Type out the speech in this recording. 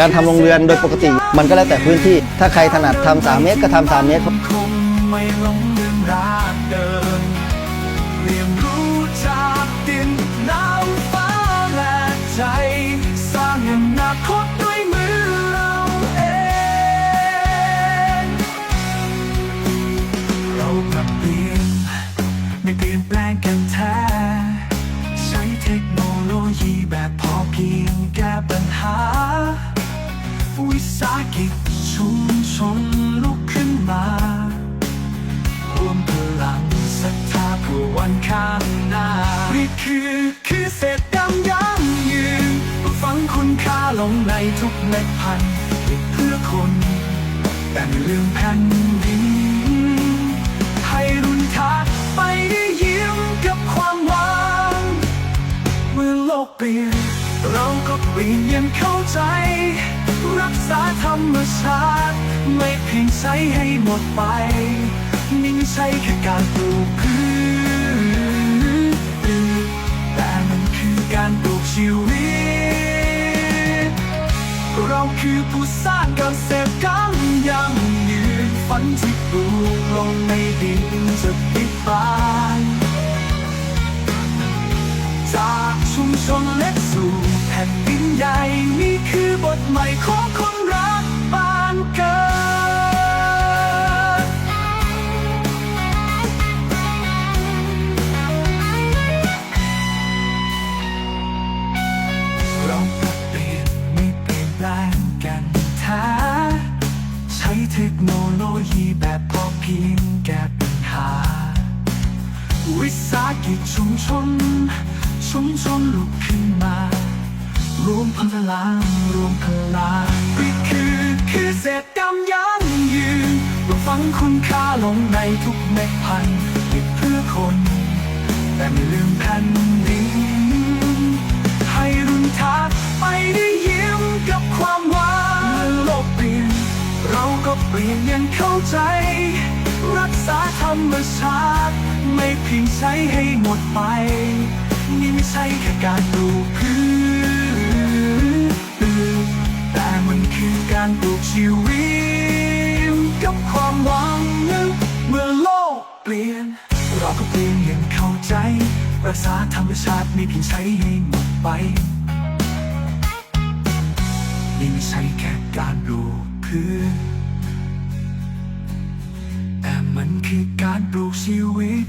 การทำโรงเรือนโดยปกติ มันก็แล้วแต่พื้นที่ ถ้าใครถนัดทำสามเมตรก็ทำสามเมตร ปัญหา วิสาหกิจชุมชนลุกขึ้นมารวมพลังศรัทธาเพื่อวันข้างหน้า นี่คือคือเศษดำยั่งยืนฝังคุณค่าลงในทุกเม็ดพันธุ์เพื่อคน แต่ไม่ลืมแผ่นดินให้รุ่นทัดไปได้ยิ้มกับความหวังเมื่อโลกเปลี่ยน เราก็เปลี่ยนยังเข้าใจ รักษาธรรมชาติไม่เพียงใช้ให้หมดไปนี่ไม่ใช่แค่การปลูกพืชแต่มันคือการปลูกชีวิต เราคือผู้สร้างเกษตรกรรมยั่งยืนฝันที่ปลูกลงในดินจะปิดบาน จากชุมชนเล็กสู่ นดินใหญ่นี่คือบทใหม่ของคนรักบ้านเกิด เราปรับเปลี่ยนไม่เปลี่ยนแปลงกันแท้ใช้เทคโนโลยีแบบพอเพียงแก้ปัญหา วิสาหกิจชุมชน ชุมชนลุกขึ้นมา รวมพลังรวมพลังนี่คือคือเศษกรรมยั่งยืนเราฝังคุณค่าลงในทุกเม็ดพันธุ์เพื่อคน แต่ไม่ลืมแผ่นดินให้รุ่นทัดไปได้ยิ้มกับความหวังเมื่อโลกเปลี่ยน เราก็เปลี่ยนอยังเข้าใจ รักษาธรรมชาติ ไม่เพียงใช้ให้หมดไป นี่ไม่ใช่แค่การปลูพืช การปลูกชีวิตกับความหวังนึกเมื่อโลกเปลี่ยน เราก็เปลี่ยนอยังเข้าใจ รักษาธรรมชาติไม่เพียงใช้ให้หมดไปนี่ไม่ใช่แค่การปลูกพืชแต่มันคือการปลูกชีวิต